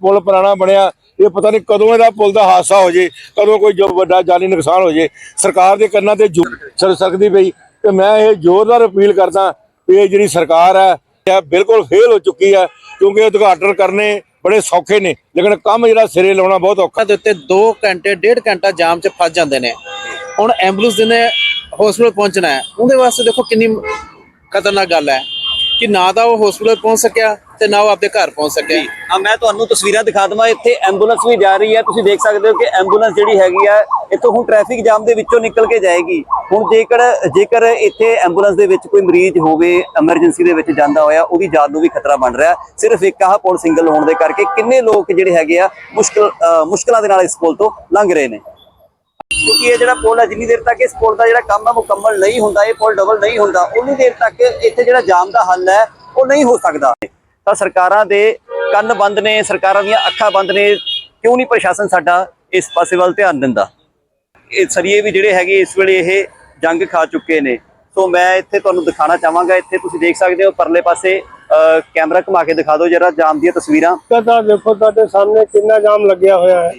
ਪੁਲ ਪੁਰਾਣਾ ਬਣਿਆ, ਇਹ ਪਤਾ ਨਹੀਂ ਕਦੋਂ ਇਹਦਾ ਪੁਲ ਦਾ ਹਾਦਸਾ ਹੋ ਜੇ, ਕਦੋਂ ਕੋਈ ਜੋ ਵੱਡਾ ਜਾਨੀ ਨੁਕਸਾਨ ਹੋ ਜੇ। ਸਰਕਾਰ ਦੇ ਕੰਨਾਂ ਤੇ ਜੂ ਸਰ ਸਕਦੀ ਪਈ, ਤੇ ਮੈਂ ਇਹ ਜ਼ੋਰਦਾਰ ਅਪੀਲ ਕਰਦਾ, ਇਹ ਜਿਹੜੀ ਸਰਕਾਰ ਹੈ, ਇਹ ਬਿਲਕੁਲ ਫੇਲ ਹੋ ਚੁੱਕੀ ਹੈ, ਕਿਉਂਕਿ ਉਦਘਾਟਨ ਕਰਨੇ ਬੜੇ ਸੌਖੇ ਨੇ, ਲੇਕਿਨ ਕੰਮ ਜਿਹੜਾ ਸਿਰੇ ਲਾਉਣਾ ਬਹੁਤ ਔਖਾ। ਦੇ ਉੱਤੇ 2 ਘੰਟੇ, ਡੇਢ ਘੰਟਾ ਜਾਮ 'ਚ ਫਸ ਜਾਂਦੇ ਨੇ। ਹੁਣ ਐਂਬੂਲੈਂਸ ਨੇ ਹਸਪੀਟਲ ਪਹੁੰਚਣਾ ਹੈ, ਉਹਦੇ ਵਾਸਤੇ ਦੇਖੋ ਕਿੰਨੀ ਖਤਰਨਾਕ ਗੱਲ ਹੈ। ਕਿ ਨਾ ਤਾਂ ਉਹ ਹਸਪੀਟਲ ਪਹੁੰਚ ਸਕਿਆ ਤੇ ਨਾ ਉਹ ਆਪਣੇ ਘਰ ਪਹੁੰਚ ਸਕਿਆ। ਆ ਮੈਂ ਤੁਹਾਨੂੰ ਤਸਵੀਰਾਂ ਦਿਖਾ ਦਵਾਂ। ਇੱਥੇ ਐਂਬੂਲੈਂਸ ਵੀ ਜਾ ਰਹੀ ਹੈ। ਤੁਸੀਂ ਦੇਖ ਸਕਦੇ ਹੋ ਕਿ ਐਂਬੂਲੈਂਸ ਜਿਹੜੀ ਹੈਗੀ ਆ ਇੱਥੋਂ ਹੁਣ ਟ੍ਰੈਫਿਕ ਜਾਮ ਦੇ ਵਿੱਚੋਂ ਨਿਕਲ ਕੇ ਜਾਏਗੀ। ਹੁਣ ਜੇਕਰ ਜੇਕਰ ਇੱਥੇ ਐਂਬੂਲੈਂਸ ਦੇ ਵਿੱਚ ਕੋਈ ਮਰੀਜ਼ ਹੋਵੇ ਐਮਰਜੈਂਸੀ ਦੇ ਵਿੱਚ ਜਾਂਦਾ ਹੋਇਆ ਉਹਦੀ ਜਾਨ ਨੂੰ ਵੀ ਖਤਰਾ ਬਣ ਰਿਹਾ। ਸਿਰਫ ਇੱਕ ਆਹ ਪੁਲ ਸਿੰਗਲ ਹੋਣ ਦੇ ਕਰਕੇ ਕਿੰਨੇ ਲੋਕ ਜਿਹੜੇ ਹੈਗੇ ਆ ਮੁਸ਼ਕਲ ਅ, ਮੁਸ਼ਕਲਾਂ ਦੇ ਨਾਲ ਇਸ ਪੁਲ ਤੋਂ ਲੰਘ ਰਹੇ ਨੇ। ਕਿਉਂਕਿ ਇਹ ਜਿਹੜਾ ਪੁਲ ਹੈ ਜਿੰਨੀ ਦੇਰ ਤੱਕ ਇਸ ਪੁਲ ਦਾ ਜਿਹੜਾ ਕੰਮ ਹੈ ਮੁਕੰਮਲ ਨਹੀਂ ਹੁੰਦਾ ਇਹ ਪੁਲ ਡਬਲ ਨਹੀਂ ਹੁੰਦਾ ਉਨੀ ਦੇਰ ਤੱਕ ਇੱਥੇ ਜਿਹੜਾ ਜਾਮ ਦਾ ਹੱਲ ਹੈ ਉਹ ਨਹੀਂ ਹੋ ਸਕਦਾ। ਤਾਂ ਸਰਕਾਰਾਂ ਦੇ ਕੰਨ ਬੰਦ ਨੇ ਸਰਕਾਰਾਂ ਦੀਆਂ ਅੱਖਾਂ ਬੰਦ ਨੇ ਕਿਉਂ ਨਹੀਂ ਪ੍ਰਸ਼ਾਸਨ ਸਾਡਾ ਇਸ ਪਾਸੇ ਵੱਲ ਧਿਆਨ ਦਿੰਦਾ? ਇਹ ਸਰੀਏ ਵੀ ਜਿਹੜੇ ਹੈਗੇ ਇਸ ਵੇਲੇ ਇਹ ਜੰਗ ਖਾ ਚੁੱਕੇ ਨੇ। ਸੋ ਮੈਂ ਇੱਥੇ ਤੁਹਾਨੂੰ ਦਿਖਾਣਾ ਚਾਹਾਂਗਾ ਇੱਥੇ ਤੁਸੀਂ ਦੇਖ ਸਕਦੇ ਹੋ ਪਰਲੇ ਪਾਸੇ ਅ, ਕੈਮਰਾ ਘੁਮਾ ਕੇ ਦਿਖਾ ਦਿਓ ਜਰਾ ਜਾਮ ਦੀਆਂ ਤਸਵੀਰਾਂ। ਕਦਾ ਦੇਖੋ ਤੁਹਾਡੇ ਸਾਹਮਣੇ ਕਿੰਨਾ ਜਾਮ ਲੱਗਿਆ ਹੋਇਆ ਹੈ।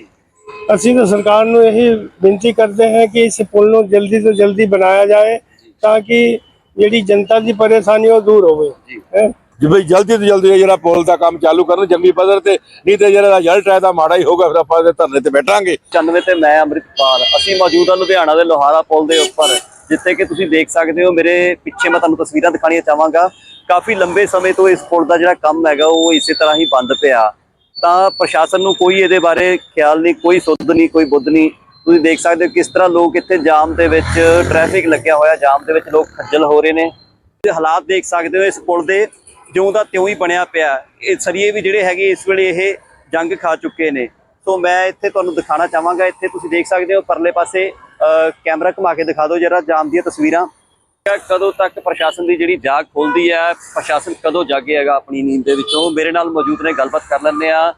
ਅਸੀਂ ਤਾਂ ਸਰਕਾਰ ਨੂੰ ਇਹੀ ਬੇਨਤੀ ਕਰਦੇ ਹਾਂ ਕਿ ਇਸ ਪੁਲ ਨੂੰ ਜਲਦੀ ਤੋਂ ਜਲਦੀ ਬਣਾਇਆ ਜਾਏ ਤਾਂ ਕਿ ਜਿਹੜੀ ਜਨਤਾ ਦੀ ਪਰੇਸ਼ਾਨੀ ਉਹ ਦੂਰ ਹੋਵੇ। ਹੈਂ। ਜਿਵੇਂ ਜਲਦੀ ਤੋਂ ਜਲਦੀ ਜਿਹੜਾ ਪੁਲ ਦਾ ਕੰਮ ਚਾਲੂ ਕਰਨ ਜੰਗੀ ਪੱਧਰ ਤੇ ਨਹੀਂ ਤੇ ਜਿਹੜਾ ਰਿਜ਼ਲਟ ਹੈ ਤਾਂ ਮਾੜਾ ਹੀ ਹੋਗਾ ਫਿਰ ਆਪਾਂ ਇਹਦੇ ਧਰਨੇ ਤੇ ਬੈਠਾਂਗੇ। 95 ਤੇ ਮੈਂ ਅੰਮ੍ਰਿਤਪਾਲ। ਅਸੀਂ ਮੌਜੂਦ ਹਾਂ ਲੁਧਿਆਣਾ ਦੇ ਲੋਹਾਰਾ ਪੁਲ ਦੇ ਉੱਪਰ ਜਿੱਥੇ ਕਿ ਤੁਸੀਂ ਦੇਖ ਸਕਦੇ ਹੋ ਮੇਰੇ ਪਿੱਛੇ ਮੈਂ ਤੁਹਾਨੂੰ ਤਸਵੀਰਾਂ ਦਿਖਾਣੀਆਂ ਚਾਹਾਂਗਾ। ਕਾਫੀ ਲੰਬੇ ਸਮੇਂ ਤੋਂ ਇਸ ਪੁਲ ਦਾ ਜਿਹੜਾ ਕੰਮ ਹੈਗਾ ਉਹ ਇਸੇ ਤਰ੍ਹਾਂ ਹੀ ਬੰਦ ਪਿਆ। ਤਾਂ ਪ੍ਰਸ਼ਾਸਨ ਨੂੰ ਕੋਈ ਇਹਦੇ ਬਾਰੇ ਖਿਆਲ ਨਹੀਂ, ਕੋਈ ਸੁੱਧ ਨਹੀਂ, ਕੋਈ ਬੁੱਧ ਨਹੀਂ। ਤੁਸੀਂ ਦੇਖ ਸਕਦੇ ਹੋ ਕਿਸ ਤਰ੍ਹਾਂ ਲੋਕ ਇੱਥੇ ਜਾਮ ਦੇ ਵਿੱਚ ਟ੍ਰੈਫਿਕ ਲੱਗਿਆ ਹੋਇਆ, ਜਾਮ ਦੇ ਵਿੱਚ ਲੋਕ ਖੱਜਲ ਹੋ ਰਹੇ ਨੇ। ਤੇ ਹਾਲਾਤ ਦੇਖ ਸਕਦੇ ਹੋ ਇਸ ਪੁਲ ਦੇ, ਜਿਉਂ ਦਾ ਤਿਉਂ ਹੀ ਬਣਿਆ ਪਿਆ। ਇਹ ਸਰੀਏ ਵੀ ਜਿਹੜੇ ਹੈਗੇ ਇਸ ਵੇਲੇ ਇਹ ਜੰਗ ਖਾ ਚੁੱਕੇ ਨੇ। ਸੋ ਮੈਂ ਇੱਥੇ ਤੁਹਾਨੂੰ ਦਿਖਾਣਾ ਚਾਹਾਂਗਾ। ਇੱਥੇ ਤੁਸੀਂ ਦੇਖ ਸਕਦੇ ਹੋ ਪਰਲੇ ਪਾਸੇ ਕੈਮਰਾ ਘੁਮਾ ਕੇ ਦਿਖਾ ਦਿਓ ਜਰਾ ਜਾਮ ਦੀਆਂ ਤਸਵੀਰਾਂ। ਕਦੋਂ ਤੱਕ ਪ੍ਰਸ਼ਾਸਨ ਦੀ ਜਿਹੜੀ ਜਾਗ ਖੋਲਦੀ ਹੈ? ਪ੍ਰਸ਼ਾਸਨ ਕਦੋਂ ਜਾਗੇਗਾ ਆਪਣੀ ਨੀਂਦ ਦੇ ਵਿੱਚੋਂ? ਮੇਰੇ ਨਾਲ ਮੌਜੂਦ ਨੇ, ਗੱਲਬਾਤ ਕਰ ਲੈਂਦੇ ਆ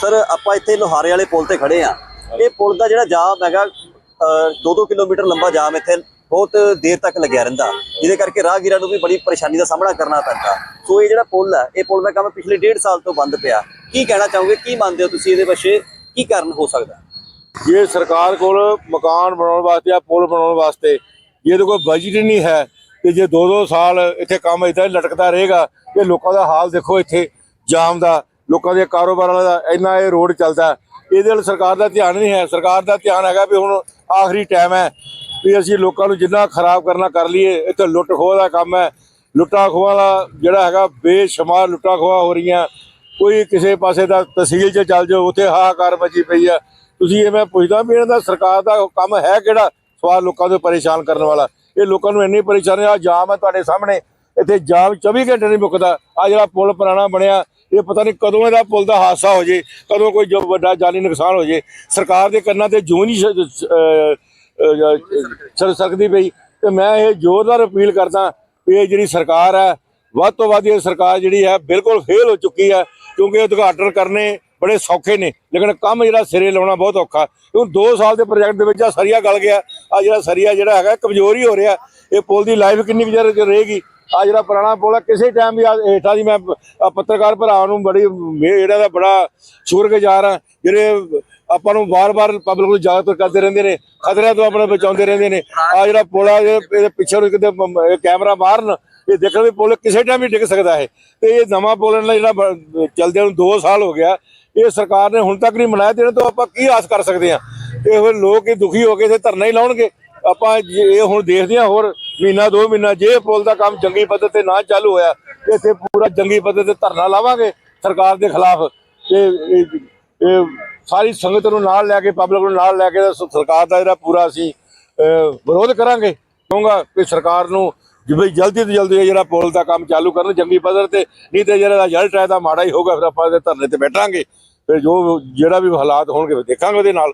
ਸਰ, ਆਪਾਂ ਇੱਥੇ ਲੋਹਾਰੇ ਵਾਲੇ ਪੁਲ ਤੇ ਖੜੇ ਆ ਇਹ ਪੁਲ ਦਾ ਜਿਹੜਾ ਜਾਮ ਹੈਗਾ 2-2 ਕਿਲੋਮੀਟਰ ਲੰਬਾ ਜਾਮ ਇੱਥੇ ਬਹੁਤ ਦੇਰ ਤੱਕ ਲੱਗਿਆ ਰਹਿੰਦਾ। ਜਿਹਦੇ ਕਰਕੇ ਰਾਹਗੀਰਾਂ ਨੂੰ ਵੀ ਬੜੀ ਪਰੇਸ਼ਾਨੀ ਦਾ ਸਾਹਮਣਾ ਕਰਨਾ ਪੈਂਦਾ। ਸੋ ਇਹ ਜਿਹੜਾ ਪੁਲ ਹੈ, ਇਹ ਪੁਲ ਦਾ ਕੰਮ ਪਿਛਲੇ ਡੇਢ ਸਾਲ ਤੋਂ ਬੰਦ ਪਿਆ। ਕੀ ਕਹਿਣਾ ਚਾਹੋਗੇ? ਕੀ ਮੰਨਦੇ ਹੋ ਤੁਸੀਂ ਇਹਦੇ ਪਿੱਛੇ? ਕੀ ਕਾਰਨ ਹੋ ਸਕਦਾ? ਜੇ ਸਰਕਾਰ ਕੋਲ ਮਕਾਨ ਬਣਾਉਣ ਵਾਸਤੇ ਜਾਂ ਪੁਲ ਬਣਾਉਣ ਵਾਸਤੇ ਜੇ ਇਹਦੇ ਕੋਈ ਬਜਟ ਹੀ ਨਹੀਂ ਹੈ ਤੇ ਜੇ 2-2 ਸਾਲ ਇੱਥੇ ਕੰਮ ਇਦਾਂ ਹੀ ਲਟਕਦਾ ਰਹੇਗਾ, ਤੇ ਲੋਕਾਂ ਦਾ ਹਾਲ ਦੇਖੋ ਇੱਥੇ ਜਾਮ ਦਾ, ਲੋਕਾਂ ਦੇ ਕਾਰੋਬਾਰਾਂ ਦਾ ਇੰਨਾ ਇਹ ਰੋਡ ਚੱਲਦਾ। ਇਹਦੇ ਵੱਲ ਸਰਕਾਰ ਦਾ ਧਿਆਨ ਨਹੀਂ ਹੈ। ਸਰਕਾਰ ਦਾ ਧਿਆਨ ਹੈਗਾ ਵੀ ਹੁਣ ਆਖਰੀ ਟਾਈਮ ਹੈ ਵੀ ਅਸੀਂ ਲੋਕਾਂ ਨੂੰ ਜਿੰਨਾ ਖਰਾਬ ਕਰਨਾ ਕਰ ਲਈਏ, ਇੱਥੇ ਲੁੱਟ ਖੋਹ ਦਾ ਕੰਮ ਹੈ। ਲੁੱਟਾਂ ਖੋਹਾਂ ਦਾ ਜਿਹੜਾ ਹੈਗਾ, ਬੇਸ਼ੁਮਾਰ ਲੁੱਟਾਂ ਖੋਹਾਂ ਹੋ ਰਹੀਆਂ। ਕੋਈ ਕਿਸੇ ਪਾਸੇ ਦਾ ਤਹਿਸੀਲ 'ਚ ਚੱਲ ਜਾਓ, ਉੱਥੇ ਹਾਹਾਕਾਰ ਮਚੀ ਪਈ ਆ। ਤੁਸੀਂ ਇਹ ਮੈਂ ਪੁੱਛਦਾ ਵੀ ਇਹਨਾਂ ਦਾ ਸਰਕਾਰ ਦਾ ਕੰਮ ਹੈ ਕਿਹੜਾ? ਸਵਾਲ ਲੋਕਾਂ ਨੂੰ ਪਰੇਸ਼ਾਨ ਕਰਨ ਵਾਲਾ। ਇਹ ਲੋਕਾਂ ਨੂੰ ਇੰਨੀ ਪਰੇਸ਼ਾਨੀ ਆ ਜਾਮ ਹੈ ਤੁਹਾਡੇ ਸਾਹਮਣੇ। ਇੱਥੇ ਜਾਮ 24 ਘੰਟੇ ਨਹੀਂ ਮੁੱਕਦਾ। ਆ ਜਿਹੜਾ ਪੁਲ ਪੁਰਾਣਾ ਬਣਿਆ, ਇਹ ਪਤਾ ਨਹੀਂ ਕਦੋਂ ਇਹਦਾ ਪੁਲ ਦਾ ਹਾਦਸਾ ਹੋ ਜੇ, ਕਦੋਂ ਕੋਈ ਜੋ ਵੱਡਾ ਜਾਨੀ ਨੁਕਸਾਨ ਹੋ ਜੇ। ਸਰਕਾਰ ਦੇ ਕੰਨਾਂ ਤੇ ਜੂੰ ਨਹੀਂ ਸਰ ਸਕਦੀ ਪਈ। ਤੇ ਮੈਂ ਇਹ ਜ਼ੋਰਦਾਰ ਅਪੀਲ ਕਰਦਾ ਵੀ ਇਹ ਜਿਹੜੀ ਸਰਕਾਰ ਹੈ, ਵੱਧ ਤੋਂ ਵੱਧ ਇਹ ਸਰਕਾਰ ਜਿਹੜੀ ਹੈ, ਬਿਲਕੁਲ ਫੇਲ ਹੋ ਚੁੱਕੀ ਹੈ, ਕਿਉਂਕਿ ਉਦਘਾਟਨ ਕਰਨੇ ਬੜੇ ਸੌਖੇ ਨੇ, ਲੇਕਿਨ ਕੰਮ ਜਿਹੜਾ ਸਿਰੇ ਲਾਉਣਾ ਬਹੁਤ ਔਖਾ। ਕਿਉਂ 2 ਸਾਲ ਦੇ ਪ੍ਰੋਜੈਕਟ ਦੇ ਵਿੱਚ ਆ, ਸਰੀਆ ਗਲ ਗਿਆ। ਆ ਜਿਹੜਾ ਸਰੀਆ ਜਿਹੜਾ ਹੈਗਾ, ਕਮਜ਼ੋਰ ਹੀ ਹੋ ਰਿਹਾ। ਇਹ ਪੁਲ ਦੀ ਲਾਈਫ ਕਿੰਨੀ ਕੁ ਚਿਰ ਰਹੇਗੀ? ਆ ਜਿਹੜਾ ਪੁਰਾਣਾ ਪੁਲ ਆ, ਕਿਸੇ ਟਾਈਮ ਵੀ ਹੇਠਾਂ ਦੀ ਮੈਂ ਪੱਤਰਕਾਰ ਭਰਾ ਨੂੰ ਬੜੀ ਜਿਹੜਾ ਦਾ ਬੜਾ ਸ਼ੁਕਰਗੁਜ਼ਾਰ ਆ, ਜਿਹੜੇ ਆਪਾਂ ਨੂੰ ਵਾਰ-ਵਾਰ ਪਬਲਿਕ ਨੂੰ ਜਾਗਰੂਕ ਕਰਦੇ ਰਹਿੰਦੇ ਨੇ, ਖਤਰਿਆਂ ਤੋਂ ਆਪਣੇ ਬਚਾਉਂਦੇ ਰਹਿੰਦੇ ਨੇ। ਆ ਜਿਹੜਾ ਪੁਲ ਆ ਇਹਦੇ ਪਿੱਛੇ ਨੂੰ ਕਿਤੇ ਕੈਮਰਾ ਮਾਰਨ, ਇਹ ਦੇਖਣ ਵੀ ਪੁਲ ਕਿਸੇ ਟਾਈਮ ਵੀ ਡਿੱਗ ਸਕਦਾ ਹੈ। ਤੇ ਇਹ ਨਵਾਂ ਪੁਲ ਨਾਲ ਜਿਹੜਾ ਬ- ਨੂੰ 2 ਸਾਲ ਹੋ ਗਿਆ। ਇਹ ਸਰਕਾਰ ਨੇ ਹੁਣ ਤੱਕ ਨਹੀਂ ਮਨਾਇਆ ਤੇ ਇਹਨਾਂ ਤੋਂ ਆਪਾਂ ਕੀ ਆਸ ਕਰ ਸਕਦੇ ਆ ਇਹ ਫਿਰ ਲੋਕ ਹੀ ਦੁਖੀ ਹੋ ਕੇ ਤੇ ਧਰਨਾ ਹੀ ਲਾਉਣਗੇ। ਆਪਾਂ ਇਹ ਹੁਣ ਦੇਖਦੇ ਹਾਂ ਹੋਰ ਮਹੀਨਾ, ਦੋ ਮਹੀਨਾ, ਜੇ ਪੁਲ ਦਾ ਕੰਮ ਜੰਗੀ ਪੱਧਰ ਤੇ ਨਾ ਚਾਲੂ ਹੋਇਆ, ਤੇ ਇੱਥੇ ਪੂਰਾ ਜੰਗੀ ਪੱਧਰ ਤੇ ਧਰਨਾ ਲਾਵਾਂਗੇ ਸਰਕਾਰ ਦੇ ਖਿਲਾਫ। ਤੇ ਸਾਰੀ ਸੰਗਤ ਨੂੰ ਨਾਲ ਲੈ ਕੇ, ਪਬਲਿਕ ਨੂੰ ਨਾਲ ਲੈ ਕੇ ਸਰਕਾਰ ਦਾ ਜਿਹੜਾ ਪੂਰਾ ਅਸੀਂ ਵਿਰੋਧ ਕਰਾਂਗੇ। ਕਹੂੰਗਾ ਕਿ ਸਰਕਾਰ ਨੂੰ ਜਿਵੇਂ ਜਲਦੀ ਤੋਂ ਜਲਦੀ ਇਹ ਜਿਹੜਾ ਪੁਲ ਦਾ ਕੰਮ ਚਾਲੂ ਕਰਨ, ਜੰਗੀ ਪੱਧਰ ਤੇ, ਨਹੀਂ ਤੇ ਜਿਹੜਾ ਰਿਜ਼ਲਟ ਹੈ ਤਾਂ ਮਾੜਾ ਹੀ ਹੋਗਾ ਫਿਰ ਆਪਾਂ ਇਹਦੇ ਧਰਨੇ ਤੇ ਬੈਠਾਂਗੇ। ਫਿਰ ਜੋ ਜਿਹੜਾ ਵੀ ਹਾਲਾਤ ਹੋਣਗੇ ਦੇਖਾਂਗੇ ਉਹਦੇ ਨਾਲ।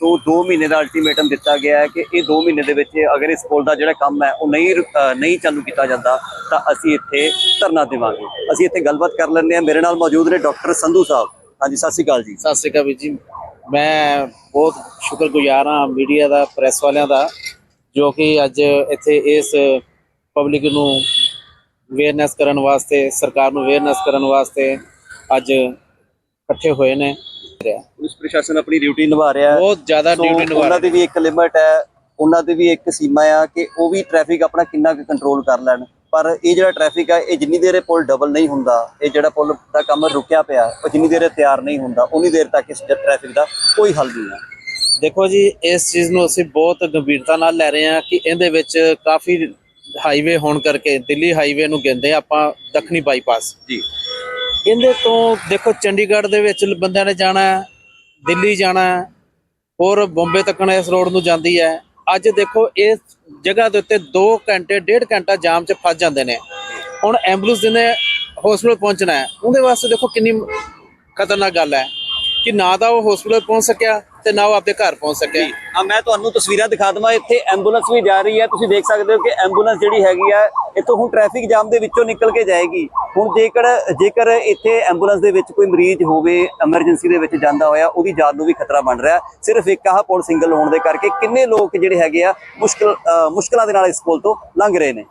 ਸੋ 2 ਮਹੀਨੇ ਦਾ ਅਲਟੀਮੇਟਮ ਦਿੱਤਾ ਗਿਆ ਹੈ ਕਿ ਇਹ 2 ਮਹੀਨੇ ਦੇ ਵਿੱਚ ਅਗਰ ਇਸ ਪੁਲ ਦਾ ਜਿਹੜਾ ਕੰਮ ਹੈ ਉਹ ਨਹੀਂ ਨਹੀਂ ਚਾਲੂ ਕੀਤਾ ਜਾਂਦਾ ਤਾਂ ਅਸੀਂ ਇੱਥੇ ਧਰਨਾ ਦੇਵਾਂਗੇ। ਅਸੀਂ ਇੱਥੇ ਗੱਲਬਾਤ ਕਰ ਲੈਂਦੇ ਹਾਂ। ਮੇਰੇ ਨਾਲ ਮੌਜੂਦ ਨੇ ਡਾਕਟਰ ਸੰਧੂ ਸਾਹਿਬ। ਹਾਂਜੀ ਸਤਿ ਸ਼੍ਰੀ ਅਕਾਲ ਜੀ। ਸਤਿ ਸ਼੍ਰੀ ਅਕਾਲ ਵੀਰ ਜੀ। ਮੈਂ ਬਹੁਤ ਸ਼ੁਕਰਗੁਜ਼ਾਰ ਹਾਂ ਮੀਡੀਆ ਦਾ ਪ੍ਰੈਸ ਵਾਲਿਆਂ ਦਾ ਜੋ ਕਿ ਅੱਜ ਇੱਥੇ ਇਸ ਪਬਲਿਕ ਨੂੰ ਅਵੇਅਰਨੈਸ ਕਰਨ ਵਾਸਤੇ ਸਰਕਾਰ ਨੂੰ ਅਵੇਅਰਨੈਸ ਕਰਨ ਵਾਸਤੇ ਅੱਜ ਇਕੱਠੇ ਹੋਏ ਨੇ। ਪੁਲਿਸ ਪ੍ਰਸ਼ਾਸਨ ਆਪਣੀ ਡਿਊਟੀ ਨਿਭਾ ਰਿਹਾ ਹੈ। ਬਹੁਤ ਜ਼ਿਆਦਾ ਡਿਊਟੀ ਨਿਭਾ ਉਹਨਾਂ ਰਹੇ। ਦੀ ਵੀ ਇੱਕ ਲਿਮਟ ਹੈ ਉਹਨਾਂ ਦੀ ਵੀ ਇੱਕ ਸੀਮਾ ਆ ਕਿ ਉਹ ਵੀ ਟ੍ਰੈਫਿਕ ਆਪਣਾ ਕਿੰਨਾ ਕੁ ਕੰਟਰੋਲ ਕਰ ਲੈਣ। ਪਰ ਇਹ ਜਿਹੜਾ ਟ੍ਰੈਫਿਕ ਹੈ ਇਹ ਜਿੰਨੀ ਦੇਰ ਇਹ ਪੁਲ ਡਬਲ ਨਹੀਂ ਹੁੰਦਾ ਇਹ ਜਿਹੜਾ ਪੁਲ ਦਾ ਕੰਮ ਰੁਕਿਆ ਪਿਆ ਉਹ ਜਿੰਨੀ ਦੇਰ ਤਿਆਰ ਨਹੀਂ ਹੁੰਦਾ ਉਨੀ ਦੇਰ ਤੱਕ ਇਸ ਟ੍ਰੈਫਿਕ ਦਾ ਕੋਈ ਹੱਲ ਨਹੀਂ ਹੈ। ਦੇਖੋ ਜੀ ਇਸ ਚੀਜ਼ ਨੂੰ ਅਸੀਂ ਬਹੁਤ ਗੰਭੀਰਤਾ ਨਾਲ ਲੈ ਰਹੇ ਹਾਂ ਕਿ ਇਹਦੇ ਵਿੱਚ ਕਾਫੀ ਹਾਈਵੇ ਹੋਣ ਕਰਕੇ ਦਿੱਲੀ ਹਾਈਵੇ ਨੂੰ ਕਹਿੰਦੇ ਆ ਆਪਾਂ ਦੱਖਣੀ ਬਾਈਪਾਸ ਜੀ। ਇਹਦੇ ਤੋਂ ਦੇਖੋ ਚੰਡੀਗੜ੍ਹ ਦੇ ਵਿੱਚ ਬੰਦਿਆਂ ਨੇ ਜਾਣਾ ਹੈ, ਦਿੱਲੀ ਜਾਣਾ ਹੈ, ਹੋਰ ਬੰਬੇ ਤੱਕ ਇਸ ਰੋਡ ਨੂੰ ਜਾਂਦੀ ਹੈ। ਅੱਜ ਦੇਖੋ ਇਸ ਜਗ੍ਹਾ ਦੇ ਉੱਤੇ 2 ਘੰਟੇ 1.5 ਘੰਟਾ ਜਾਮ 'ਚ ਫਸ ਜਾਂਦੇ ਨੇ। ਹੁਣ ਐਂਬੂਲੈਂਸ ਜਿਹਨੇ ਹਸਪੀਟਲ ਪਹੁੰਚਣਾ ਹੈ, ਉਹਦੇ ਵਾਸਤੇ ਦੇਖੋ ਕਿੰਨੀ ਖਤਰਨਾਕ ਗੱਲ ਹੈ ਕਿ ਨਾ ਤਾਂ ਉਹ ਹਸਪੀਟਲ ਪਹੁੰਚ ਸਕਿਆ ਤੇ ਨਾ ਉਹ ਆਪਣੇ ਘਰ ਪਹੁੰਚ ਸਕਿਆ। ਆ ਮੈਂ ਤੁਹਾਨੂੰ ਤਸਵੀਰਾਂ ਦਿਖਾ ਦਵਾਂ। ਇੱਥੇ ਐਂਬੂਲੈਂਸ ਵੀ ਜਾ ਰਹੀ ਹੈ। ਤੁਸੀਂ ਦੇਖ ਸਕਦੇ ਹੋ ਕਿ ਐਂਬੂਲੈਂਸ ਜਿਹੜੀ ਹੈਗੀ ਆ ਇੱਥੋਂ ਹੁਣ ਟ੍ਰੈਫਿਕ ਜਾਮ ਦੇ ਵਿੱਚੋਂ ਨਿਕਲ ਕੇ ਜਾਏਗੀ। ਹੁਣ ਜੇਕਰ ਜੇਕਰ ਇੱਥੇ ਐਂਬੂਲੈਂਸ ਦੇ ਵਿੱਚ ਕੋਈ ਮਰੀਜ਼ ਹੋਵੇ ਐਮਰਜੈਂਸੀ ਦੇ ਵਿੱਚ ਜਾਂਦਾ ਹੋਇਆ ਉਹਦੀ ਜਾਨ ਨੂੰ ਵੀ ਖਤਰਾ ਬਣ ਰਿਹਾ। ਸਿਰਫ ਇੱਕ ਆਹ ਪੁਲ ਸਿੰਗਲ ਹੋਣ ਦੇ ਕਰਕੇ ਕਿੰਨੇ ਲੋਕ ਜਿਹੜੇ ਹੈਗੇ ਆ ਮੁਸ਼ਕਲ ਮੁਸ਼ਕਲਾਂ ਦੇ ਨਾਲ ਇਸ ਪੁਲ ਤੋਂ ਲੰਘ ਰਹੇ ਨੇ।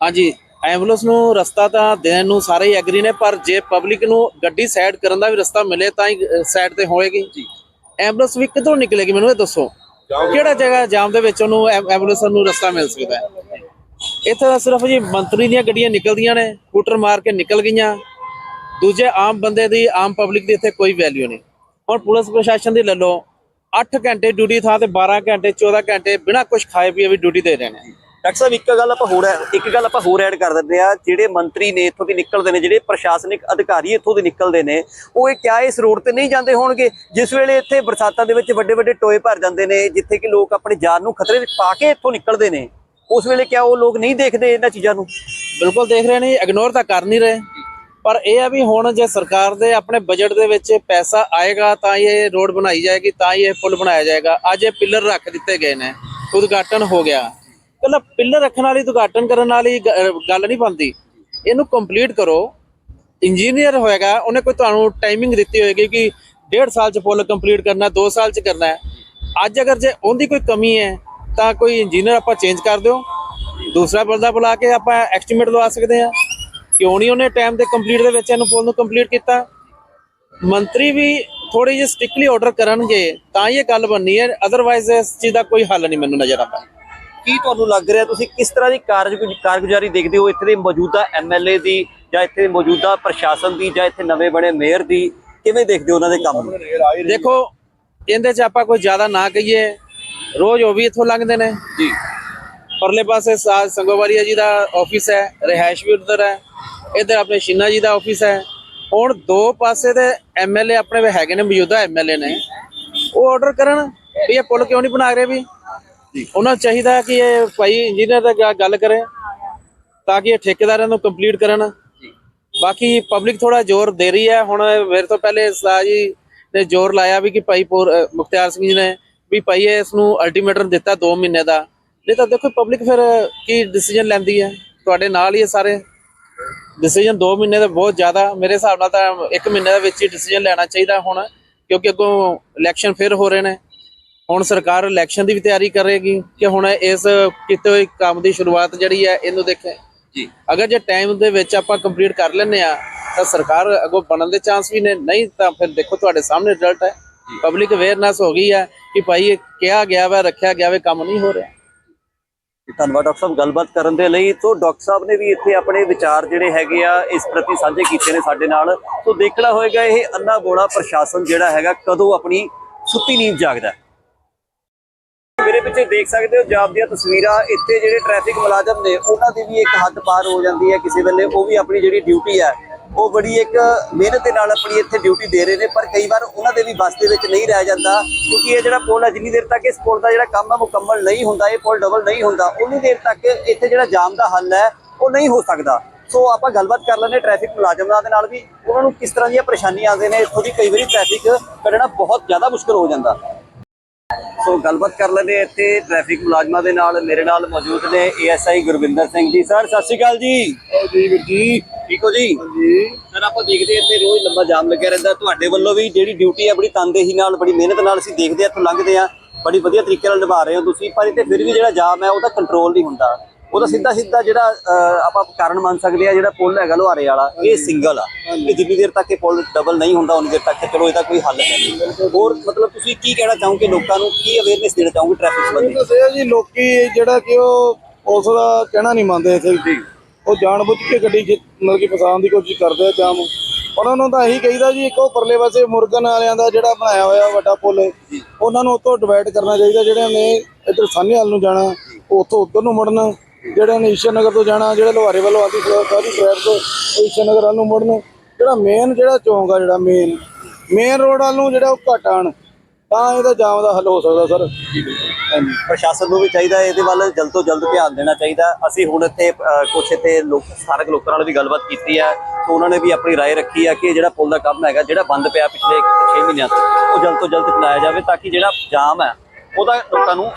ਹਾਂਜੀ ਐਂਬੂਲੈਂਸ ਨੂੰ ਰਸਤਾ ਤਾਂ ਦੇਣ ਨੂੰ ਸਾਰੇ ਹੀ ਐਗਰੀ ਨੇ ਪਰ ਜੇ ਪਬਲਿਕ ਨੂੰ ਗੱਡੀ ਸਾਈਡ ਕਰਨ ਦਾ ਵੀ ਰਸਤਾ ਮਿਲੇ ਤਾਂ ਹੀ ਸਾਈਡ ਤੇ ਹੋਏਗੀ। ਜੀ। ਐਂਬੂਲੈਂਸ ਵੀ ਕਿੱਧਰੋਂ ਨਿਕਲੇਗੀ ਮੈਨੂੰ ਇਹ ਦੱਸੋ? ਕਿਹੜਾ ਜਗ੍ਹਾ ਜਾਮ ਦੇ ਵਿੱਚ ਉਹਨੂੰ ਐਂਬੂਲੈਂਸ ਨੂੰ ਰਸਤਾ ਮਿਲ ਸਕਦਾ ਹੈ? ਇੱਥੇ ਤਾਂ ਸਿਰਫ ਜੀ ਮੰਤਰੀ ਦੀਆਂ ਗੱਡੀਆਂ ਨਿਕਲਦੀਆਂ ਨੇ ਸਕੂਟਰ ਮਾਰ ਕੇ ਨਿਕਲ ਗਈਆਂ। ਦੂਜੇ ਆਮ ਬੰਦੇ ਦੀ ਆਮ ਪਬਲਿਕ ਦੀ ਇੱਥੇ ਕੋਈ ਵੈਲਿਊ ਨਹੀਂ। ਹੁਣ ਪੁਲਿਸ ਪ੍ਰਸ਼ਾਸਨ ਦੀ ਲੈ ਲਓ 8 ਘੰਟੇ ਡਿਊਟੀ ਥਾਂ ਤੇ 12 ਘੰਟੇ 14 ਘੰਟੇ ਬਿਨਾਂ ਕੁਝ ਖਾਏ ਪੀਏ ਵੀ ਡਿਊਟੀ ਦੇ ਰਹੇ ਨੇ। ਡਾਕਟਰ ਸਾਹਿਬ, ਇੱਕ ਗੱਲ ਆਪਾਂ ਹੋਰ ਐ- ਇੱਕ ਗੱਲ ਆਪਾਂ ਹੋਰ ਐਡ ਕਰ ਦਿੰਦੇ ਆ, ਜਿਹੜੇ ਮੰਤਰੀ ਨੇ ਇੱਥੋਂ ਦੀ ਨਿਕਲਦੇ ਨੇ, ਜਿਹੜੇ ਪ੍ਰਸ਼ਾਸਨਿਕ ਅਧਿਕਾਰੀ ਇੱਥੋਂ ਦੇ ਨਿਕਲਦੇ ਨੇ, ਉਹ ਇਹ ਕਿਆ ਇਸ ਰੋਡ ਤੇ ਨਹੀਂ ਜਾਂਦੇ ਹੋਣਗੇ? ਜਿਸ ਵੇਲੇ ਇੱਥੇ ਬਰਸਾਤਾਂ ਦੇ ਵਿੱਚ ਵੱਡੇ ਵੱਡੇ ਟੋਏ ਭਰ ਜਾਂਦੇ ਨੇ, ਜਿੱਥੇ ਕਿ ਲੋਕ ਆਪਣੀ ਜਾਨ ਨੂੰ ਖਤਰੇ ਵਿੱਚ ਪਾ ਕੇ ਇੱਥੋਂ ਨਿਕਲਦੇ ਨੇ, ਉਸ ਵੇਲੇ ਕਿਆ ਉਹ ਲੋਕ ਨਹੀਂ ਦੇਖਦੇ ਇਹਨਾਂ ਚੀਜ਼ਾਂ ਨੂੰ? ਬਿਲਕੁਲ ਦੇਖ ਰਹੇ ਨੇ ਇਗਨੋਰ ਤਾਂ ਕਰ ਨਹੀਂ ਰਹੇ। ਪਰ ਇਹ ਆ ਵੀ ਹੁਣ ਜੇ ਸਰਕਾਰ ਦੇ ਆਪਣੇ ਬਜਟ ਦੇ ਵਿੱਚ ਪੈਸਾ ਆਏਗਾ, ਤਾਂ ਇਹ ਰੋਡ ਬਣਾਈ ਜਾਏਗੀ, ਤਾਂ ਹੀ ਇਹ ਪੁਲ ਬਣਾਇਆ ਜਾਏਗਾ। ਅੱਜ ਇਹ ਪਿੱਲਰ ਰੱਖ ਦਿੱਤੇ ਗਏ ਨੇ। ਉਦਘਾਟਨ ਹੋ ਗਿਆ। ਪਹਿਲਾਂ ਪਿੱਲਰ ਰੱਖਣ ਵਾਲੀ, ਉਦਘਾਟਨ ਕਰਨ ਵਾਲੀ ਗ- ਗੱਲ ਨਹੀਂ ਬਣਦੀ। ਇਹਨੂੰ ਕੰਪਲੀਟ ਕਰੋ। ਇੰਜੀਨੀਅਰ ਹੋਏਗਾ, ਉਹਨੇ ਕੋਈ ਤੁਹਾਨੂੰ ਟਾਈਮਿੰਗ ਦਿੱਤੀ ਹੋਏਗੀ ਕਿ ਡੇਢ ਸਾਲ ਚ ਪੁਲ ਕੰਪਲੀਟ ਕਰਨਾ 2 ਸਾਲ ਚ ਕਰਨਾ ਹੈ। ਅੱਜ ਅਗਰ ਜੇ ਉਹਦੀ ਕੋਈ ਕਮੀ ਹੈ, ਤਾਂ ਕੋਈ ਇੰਜੀਨੀਅਰ ਆਪਾਂ ਚੇਂਜ ਕਰ ਦਿਓ। ਦੂਸਰਾ ਬੰਦਾ ਬੁਲਾ ਕੇ ਆਪਾਂ ਐਸਟੀਮੇਟ ਲਵਾ ਸਕਦੇ ਹਾਂ। ਕਿਉਂ ਨਹੀਂ ਉਹਨੇ ਟਾਈਮ ਦੇ ਕੰਪਲੀਟ ਦੇ ਵਿੱਚ ਇਹਨੂੰ ਪੁਲ ਨੂੰ ਕੰਪਲੀਟ ਕੀਤਾ? ਮੰਤਰੀ ਵੀ ਥੋੜੀ ਜਿਹੀ ਸਟ੍ਰਿਕਟਲੀ ਆਰਡਰ ਕਰਨਗੇ, ਤਾਂ ਹੀ ਇਹ ਗੱਲ ਬਣਨੀ ਹੈ। ਅਦਰਵਾਈਜ਼ ਇਸ ਚੀਜ਼ ਦਾ ਕੋਈ ਹੱਲ ਨਹੀਂ ਮੈਨੂੰ ਨਜ਼ਰ ਆਉਂਦਾ। ਕੀ ਤੁਹਾਨੂੰ ਲੱਗ ਰਿਹਾ ਤੁਸੀਂ ਕਿਸ ਤਰ੍ਹਾਂ ਦੀ ਕਾਰਜ ਕਾਰਗੁਜ਼ਾਰੀ ਦੇਖਦੇ ਹੋ ਇੱਥੇ ਦੇ ਮੌਜੂਦਾ ਐਮਐਲਏ ਦੀ ਜਾਂ ਇੱਥੇ ਦੇ ਮੌਜੂਦਾ ਪ੍ਰਸ਼ਾਸਨ ਦੀ ਜਾਂ ਇੱਥੇ ਨਵੇਂ ਬਣੇ ਮੇਅਰ ਦੀ? ਕਿਵੇਂ ਦੇਖਦੇ ਹੋ ਉਹਨਾਂ ਦੇ ਕੰਮ? ਨੂੰ ਦੇਖੋ ਇਹਦੇ 'ਚ ਆਪਾਂ ਕੋਈ ਜ਼ਿਆਦਾ ਨਾ ਕਹੀਏ। ਰੋਜ਼ ਉਹ ਵੀ ਇੱਥੋਂ ਲੰਘਦੇ ਨੇ। ਜੀ। ਪਰਲੇ ਪਾਸੇ ਸੰਗੋਵਾਲੀਆ ਜੀ ਦਾ ਆਫਿਸ ਹੈ ਰਿਹਾਇਸ਼ ਵੀ ਉਧਰ ਹੈ। ਇੱਧਰ ਆਪਣੇ ਸ਼ਿਨਾ ਜੀ ਦਾ ਆਫਿਸ ਹੈ। ਹੁਣ ਦੋ ਪਾਸੇ ਦੇ ਐਮਐਲਏ ਆਪਣੇ ਵੀ ਹੈਗੇ ਨੇ ਮੌਜੂਦਾ ਐਮਐਲਏ ਨੇ। ਉਹ ਆਰਡਰ ਕਰਨ ਵੀ ਇਹ ਪੁਲ ਕਿਉਂ ਨਹੀਂ ਬਣਾ ਰਹੇ ਵੀ? ਉਹਨਾਂ ਚਾਹੀਦਾ ਕਿ ਇਹ ਭਾਈ ਇੰਜੀਨੀਅਰ ਦਾ ਗੱਲ ਕਰੇ ਤਾਂ ਕਿ ਇਹ ਠੇਕੇਦਾਰਾਂ ਨੂੰ ਕੰਪਲੀਟ ਕਰਨ। ਬਾਕੀ ਪਬਲਿਕ ਥੋੜਾ ਜ਼ੋਰ ਦੇ ਰਹੀ ਹੈ। ਹੁਣ ਮੇਰੇ ਤੋਂ ਪਹਿਲੇ ਸਾਜੀ ਨੇ ਜ਼ੋਰ ਲਾਇਆ ਵੀ ਕਿ ਭਾਈ ਮੁਖਤਿਆਰ ਸਿੰਘ ਜੀ ਨੇ ਵੀ ਭਾਈ ਇਸ ਨੂੰ ਅਲਟੀਮੇਟਮ ਦਿੱਤਾ 2 ਮਹੀਨੇ ਦਾ। ਨਹੀਂ ਤਾਂ ਦੇਖੋ ਪਬਲਿਕ ਫਿਰ ਕੀ ਡਿਸੀਜਨ ਲੈਂਦੀ ਹੈ? ਤੁਹਾਡੇ ਨਾਲ ਹੀ ਇਹ ਸਾਰੇ। ਡਿਸੀਜਨ 2 ਮਹੀਨੇ ਦਾ ਬਹੁਤ ਜ਼ਿਆਦਾ। ਮੇਰੇ ਹਿਸਾਬ ਨਾਲ ਤਾਂ 1 ਮਹੀਨੇ ਦੇ ਵਿੱਚ ਹੀ ਡਿਸੀਜਨ ਲੈਣਾ ਚਾਹੀਦਾ ਹੁਣ ਕਿਉਂਕਿ ਅੱਗੋਂ ਇਲੈਕਸ਼ਨ ਫਿਰ ਹੋ ਰਹੇ ਨੇ। ਹੁਣ ਸਰਕਾਰ ਇਲੈਕਸ਼ਨ ਦੀ ਵੀ ਤਿਆਰੀ ਕਰੇਗੀ ਕਿ ਹੁਣ ਇਸ ਕਿਤੇ ਹੋਏ ਕੰਮ ਦੀ ਸ਼ੁਰੂਆਤ ਜਿਹੜੀ ਹੈ ਇਹਨੂੰ ਦੇਖੇ। ਜੀ। ਅਗਰ ਜੇ ਟਾਈਮ ਦੇ ਵਿੱਚ ਆਪਾਂ ਕੰਪਲੀਟ ਕਰ ਲੈਂਦੇ ਆ ਤਾਂ ਸਰਕਾਰ ਅੱਗੋਂ ਬਣਨ ਦੇ ਚਾਂਸ ਵੀ ਨੇ ਨਹੀਂ ਤਾਂ ਫਿਰ ਦੇਖੋ ਤੁਹਾਡੇ ਸਾਹਮਣੇ ਰਿਜ਼ਲਟ ਹੈ। ਪਬਲਿਕ ਅਵੇਅਰਨੈਸ ਹੋ ਗਈ ਹੈ ਕਿ ਭਾਈ ਇਹ ਕਿਹਾ ਗਿਆ ਵਾ ਰੱਖਿਆ ਗਿਆ ਵਾ ਕੰਮ ਨਹੀਂ ਹੋ ਰਿਹਾ। ਧੰਨਵਾਦ ਡਾਕਟਰ ਸਾਹਿਬ। ਗੱਲਬਾਤ ਕਰਨ ਦੇ ਲਈ ਤੋਂ ਡਾਕਟਰ ਸਾਹਿਬ ਨੇ ਵੀ ਇੱਥੇ ਆਪਣੇ ਵਿਚਾਰ ਜਿਹੜੇ ਹੈਗੇ ਆ ਇਸ ਪ੍ਰਤੀ ਸਾਂਝੇ ਕੀਤੇ ਨੇ ਸਾਡੇ ਨਾਲ। ਤੋਂ ਦੇਖਣਾ ਹੋਏਗਾ ਇਹ ਅੰਨਾ ਬੋੜਾ ਪ੍ਰਸ਼ਾਸਨ ਜਿਹੜਾ ਹੈਗਾ ਕਦੋਂ ਆਪਣੀ ਸੁੱਤੀ ਨੀਂਦ ਜਾਗਦਾ ਪਿੱਛੇ ਦੇਖ ਸਕਦੇ ਹੋ ਜਾਬ ਦੀਆਂ ਤਸਵੀਰਾਂ, ਇੱਥੇ ਜਿਹੜੇ ਟ੍ਰੈਫਿਕ ਮੁਲਾਜ਼ਮ ਨੇ, ਉਹਨਾਂ ਦੀ ਵੀ ਇੱਕ ਹੱਦ ਪਾਰ ਹੋ ਜਾਂਦੀ ਹੈ ਕਿਸੇ ਵੇਲੇ। ਉਹ ਵੀ ਆਪਣੀ ਜਿਹੜੀ ਡਿਊਟੀ ਹੈ, ਉਹ ਬੜੀ ਇੱਕ ਮਿਹਨਤ ਦੇ ਨਾਲ ਆਪਣੀ ਇੱਥੇ ਡਿਊਟੀ ਦੇ ਰਹੇ ਨੇ, ਪਰ ਕਈ ਵਾਰ ਉਹਨਾਂ ਦੇ ਵੀ ਬਸ ਦੇ ਵਿੱਚ ਨਹੀਂ ਰਹਿ ਜਾਂਦਾ, ਕਿਉਂਕਿ ਇਹ ਜਿਹੜਾ ਪੁਲ ਹੈ, ਜਿੰਨੀ ਦੇਰ ਤੱਕ ਇਸ ਪੁਲ ਦਾ ਜਿਹੜਾ ਕੰਮ ਹੈ, ਮੁਕੰਮਲ ਨਹੀਂ ਹੁੰਦਾ, ਇਹ ਪੁਲ ਡਬਲ ਨਹੀਂ ਹੁੰਦਾ, ਉਨੀ ਦੇਰ ਤੱਕ ਇੱਥੇ ਜਿਹੜਾ ਜਾਮ ਦਾ ਹੱਲ ਹੈ, ਉਹ ਨਹੀਂ ਹੋ ਸਕਦਾ। ਸੋ ਆਪਾਂ ਗੱਲਬਾਤ ਕਰ ਲੈਂਦੇ ਟ੍ਰੈਫਿਕ ਮੁਲਾਜ਼ਮਾਂ ਦੇ ਨਾਲ ਵੀ, ਉਹਨਾਂ ਨੂੰ ਕਿਸ ਤਰ੍ਹਾਂ ਦੀਆਂ ਪਰੇਸ਼ਾਨੀਆਂ ਆਉਂਦੀਆਂ ਨੇ, ਇੱਥੋਂ ਦੀ ਕਈ ਵਾਰੀ ਟ੍ਰੈਫਿਕ ਕੱਢਣਾ ਬਹੁਤ ਜ਼ਿਆਦਾ ਮੁਸ਼ਕਲ ਹੋ ਜਾਂਦਾ। ਸੋ ਗੱਲਬਾਤ ਕਰ ਲੈਂਦੇ ਇੱਥੇ ਟ੍ਰੈਫਿਕ ਮੁਲਾਜ਼ਮਾਂ ਦੇ ਨਾਲ ਮੇਰੇ ਨਾਲ ਮੌਜੂਦ ਨੇ ਏਐਸਆਈ ਗੁਰਵਿੰਦਰ ਸਿੰਘ ਜੀ। ਸਰ ਸਤਿ ਸ਼੍ਰੀ ਅਕਾਲ ਜੀ। ਜੀ ਵੀਰ ਜੀ। ਠੀਕ ਹੋ ਜੀ? ਜੀ ਸਰ ਆਪਾਂ ਦੇਖਦੇ ਇੱਥੇ ਰੋਜ਼ ਲੰਬਾ ਜਾਮ ਲੱਗਿਆ ਰਹਿੰਦਾ। ਤੁਹਾਡੇ ਵੱਲੋਂ ਵੀ ਜਿਹੜੀ ਡਿਊਟੀ ਹੈ ਬੜੀ ਤਨਦੇਹੀ ਨਾਲ ਬੜੀ ਮਿਹਨਤ ਨਾਲ ਅਸੀਂ ਦੇਖਦੇ ਹਾਂ ਇੱਥੋਂ ਲੰਘਦੇ ਹਾਂ। ਬੜੀ ਵਧੀਆ ਤਰੀਕੇ ਨਾਲ ਨਿਭਾ ਰਹੇ ਹੋ ਤੁਸੀਂ। ਪਰ ਇੱਥੇ ਫਿਰ ਵੀ ਜਿਹੜਾ ਜਾਮ ਹੈ ਉਹਦਾ ਕੰਟਰੋਲ ਨਹੀਂ ਹੁੰਦਾ। ਉਹਦਾ ਸਿੱਧਾ ਸਿੱਧਾ ਜਿਹੜਾ ਅਹ, ਆਪਾਂ ਕਾਰਨ ਮੰਨ ਸਕਦੇ ਆ ਜਿਹੜਾ ਪੁਲ ਹੈਗਾ ਲੋਹਾਰੇ ਵਾਲਾ ਇਹ ਸਿੰਗਲ ਆ। ਇਹ ਜਿੰਨੀ ਦੇਰ ਤੱਕ ਇਹ ਪੁਲ ਡਬਲ ਨਹੀਂ ਹੁੰਦਾ ਉਨੀ ਦੇਰ ਤੱਕ ਚਲੋ ਇਹਦਾ ਕੋਈ ਹੱਲ ਹੈ ਨਹੀਂ। ਹੋਰ ਮਤਲਬ ਤੁਸੀਂ ਕੀ ਕਹਿਣਾ ਚਾਹੋਗੇ ਲੋਕਾਂ ਨੂੰ? ਕੀ ਅਵੇਅਰਨੈਸ ਦੇਣਾ ਚਾਹੋਗੇ ਟ੍ਰੈਫਿਕ ਸੰਬੰਧੀ? ਦੱਸਿਆ ਜੀ ਲੋਕੀ ਜਿਹੜਾ ਕਿ ਉਹ ਉਸ ਦਾ ਕਹਿਣਾ ਨਹੀਂ ਮੰਨਦੇ ਇੱਥੇ। ਉਹ ਜਾਣਬੁੱਝ ਕੇ ਗੱਡੀ ਚ ਮਤਲਬ ਕਿ ਫਸਾਉਣ ਦੀ ਕੋਸ਼ਿਸ਼ ਕਰਦੇ ਆ ਜਾਮ। ਉਹਨਾਂ ਨੂੰ ਤਾਂ ਇਹੀ ਕਹੀਦਾ ਜੀ ਇੱਕ ਉਹ ਪਰਲੇ ਪਾਸੇ ਮੁਰਗਨ ਵਾਲਿਆਂ ਦਾ ਜਿਹੜਾ ਬਣਾਇਆ ਹੋਇਆ ਵੱਡਾ ਪੁਲ ਉਹਨਾਂ ਨੂੰ ਉੱਥੋਂ ਡਿਵਾਈਡ ਕਰਨਾ ਚਾਹੀਦਾ ਜਿਹੜਿਆਂ ਨੇ ਇੱਧਰ ਸਾਹਨੇਵਾਲ ਨੂੰ ਜਾਣਾ ਉਹ ਉੱਥੋਂ ਉੱਧਰ ਨੂੰ ਮੁੜਨਾ। ਜਿਹੜਿਆਂ ਨੇ ਈਸ਼ਰ ਨਗਰ ਤੋਂ ਜਾਣਾ ਜਿਹੜੇ ਲੋਹਾਰੇ ਵੱਲੋਂ ਆਦੀ ਸਾਰੀ ਟ੍ਰੈਫਿਕ ਤੋਂ ਉਹ ਈਸ਼ਰ ਨਗਰ ਵੱਲ ਨੂੰ ਮੁੜਨ ਜਿਹੜਾ ਮੇਨ ਜਿਹੜਾ ਚੌਂਕ ਆ ਜਿਹੜਾ ਮੇਨ ਮੇਨ ਰੋਡ ਵੱਲ ਨੂੰ ਜਿਹੜਾ ਉਹ ਘੱਟ ਆਉਣ ਤਾਂ ਇਹਦਾ ਜਾਮ ਦਾ ਹੱਲ ਹੋ ਸਕਦਾ ਸਰ ਪ੍ਰਸ਼ਾਸਨ ਨੂੰ ਵੀ ਚਾਹੀਦਾ ਹੈ ਇਹਦੇ ਵੱਲ ਜਲਦ ਤੋਂ ਜਲਦ ਧਿਆਨ ਦੇਣਾ ਚਾਹੀਦਾ ਅਸੀਂ ਹੁਣ ਇੱਥੇ ਅਹ, ਕੁਛ ਇੱਥੇ ਲੋਕ ਸਥਾਨਕ ਲੋਕਾਂ ਨਾਲ ਵੀ ਗੱਲਬਾਤ ਕੀਤੀ ਹੈ ਤਾਂ ਉਹਨਾਂ ਨੇ ਵੀ ਆਪਣੀ رائے ਰੱਖੀ ਹੈ ਕਿ ਇਹ ਜਿਹੜਾ ਪੁਲ ਦਾ ਕੰਮ ਹੈਗਾ ਜਿਹੜਾ ਬੰਦ ਪਿਆ ਪਿਛਲੇ 6 ਮਹੀਨਿਆਂ ਤੋਂ ਉਹ ਜਲਦ ਤੋਂ ਜਲਦ ਚਲਾਇਆ ਜਾਵੇ ਤਾਂ ਕਿ ਜਿਹੜਾ ਜਾਮ ਹੈ ਉਹਦਾ ਲੋਕਾਂ ਨੂੰ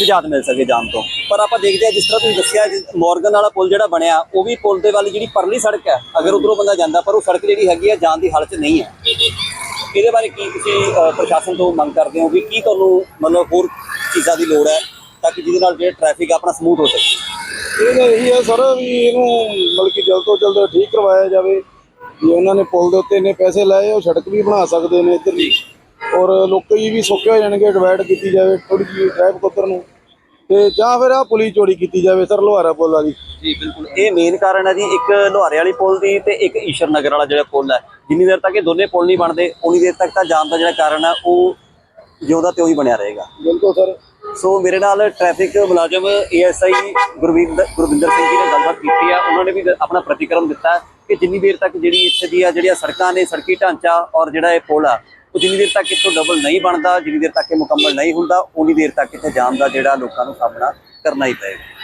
ਨਿਜਾਤ ਮਿਲ ਸਕੇ ਜਾਮ ਤੋਂ। ਪਰ ਆਪਾਂ ਦੇਖਦੇ ਹਾਂ ਜਿਸ ਤਰ੍ਹਾਂ ਤੁਸੀਂ ਦੱਸਿਆ ਮੋਰਗਨ ਵਾਲਾ ਪੁਲ ਜਿਹੜਾ ਬਣਿਆ ਉਹ ਵੀ ਪੁਲ ਦੇ ਵਾਲੀ ਜਿਹੜੀ ਪਰਲੀ ਸੜਕ ਹੈ ਅਗਰ ਉਧਰੋਂ ਬੰਦਾ ਜਾਂਦਾ ਪਰ ਉਹ ਸੜਕ ਜਿਹੜੀ ਹੈਗੀ ਹੈ ਜਾਣ ਦੀ ਹਾਲਤ ਨਹੀਂ ਹੈ। ਇਹਦੇ ਬਾਰੇ ਕੀ ਤੁਸੀਂ ਪ੍ਰਸ਼ਾਸਨ ਤੋਂ ਮੰਗ ਕਰਦੇ ਹੋ ਵੀ ਕੀ ਤੁਹਾਨੂੰ ਮਤਲਬ ਹੋਰ ਚੀਜ਼ਾਂ ਦੀ ਲੋੜ ਹੈ ਤਾਂ ਕਿ ਜਿਹਦੇ ਨਾਲ ਜਿਹੜਾ ਟ੍ਰੈਫਿਕ ਆਪਣਾ ਸਮੂਥ ਹੋ ਸਕੇ? ਇਹ ਤਾਂ ਇਹੀ ਹੈ ਸਰ ਵੀ ਇਹਨੂੰ ਮਤਲਬ ਕਿ ਜਲਦ ਤੋਂ ਜਲਦ ਠੀਕ ਕਰਵਾਇਆ ਜਾਵੇ। ਜੇ ਉਹਨਾਂ ਨੇ ਪੁਲ ਦੇ ਉੱਤੇ ਇੰਨੇ ਪੈਸੇ ਲਾਏ ਉਹ ਸੜਕ ਵੀ ਬਣਾ ਸਕਦੇ ਨੇ ਇੱਧਰ ਦੀ ਔਰ ਲੋਕੀ ਵੀ ਸੌਖੇ ਹੋ ਜਾਣਗੇ ਡਿਵਾਈਡ ਕੀਤੀ ਜਾਵੇ ਥੋੜੀ ਜਿਹੀ ਟ੍ਰੈਫਿਕ ਉੱਧਰ ਨੂੰ। ਤੇ ਜਾਂ ਫਿਰ ਆ ਪੁਲੀ ਚੋੜੀ ਕੀਤੀ ਜਾਵੇ ਸਰ ਲੋਹਾਰਾ ਪੁਲ ਵਾਲੀ। ਜੀ ਬਿਲਕੁਲ। ਇਹ ਮੇਨ ਕਾਰਨ ਹੈ ਜੀ ਇੱਕ ਲੋਹਾਰੇ ਵਾਲੀ ਪੁਲ ਦੀ ਤੇ ਇੱਕ ਈਸ਼ਰ ਨਗਰ ਵਾਲਾ ਜਿਹੜਾ ਪੁਲ ਹੈ। ਜਿੰਨੀ ਦੇਰ ਤੱਕ ਇਹ ਦੋਨੇ ਪੁਲ ਨਹੀਂ ਬਣਦੇ ਉਨੀ ਦੇਰ ਤੱਕ ਤਾਂ ਜਾਮ ਦਾ ਜਿਹੜਾ ਕਾਰਨ ਹੈ ਉਹ ਜਿਉਂਦਾ ਤੇ ਉਹੀ ਬਣਿਆ ਰਹੇਗਾ। ਬਿਲਕੁਲ ਸਰ। ਸੋ ਮੇਰੇ ਨਾਲ ਟ੍ਰੈਫਿਕ ਮੁਲਾਜ਼ਮ ਏਐਸਆਈ ਗੁਰਵਿੰਦਰ ਗੁਰਵਿੰਦਰ ਸਿੰਘ ਜੀ ਨੇ ਗੱਲਬਾਤ ਕੀਤੀ ਹੈ। ਉਹਨਾਂ ਨੇ ਵੀ ਆਪਣਾ ਪ੍ਰਤੀਕਰਮ ਦਿੱਤਾ ਕਿ ਜਿੰਨੀ ਦੇਰ ਤੱਕ ਜਿਹੜੀ ਇੱਥੇ ਦੀਆਂ ਜਿਹੜੀਆਂ ਸੜਕਾਂ ਨੇ ਸੜਕੀ ਢਾਂਚਾ ਔਰ ਜਿਹੜਾ ਇਹ ਪੁਲ ਆ ਉਹ ਜਿੰਨੀ ਦੇਰ ਤੱਕ ਇੱਥੋਂ ਡਬਲ ਨਹੀਂ ਬਣਦਾ, ਜਿੰਨੀ ਦੇਰ ਤੱਕ ਇਹ ਮੁਕੰਮਲ ਨਹੀਂ ਹੁੰਦਾ ਉਨੀ ਦੇਰ ਤੱਕ ਇੱਥੇ ਜਾਮ ਦਾ ਜਿਹੜਾ ਲੋਕਾਂ ਨੂੰ ਸਾਹਮਣਾ ਕਰਨਾ ਹੀ ਪਏਗਾ।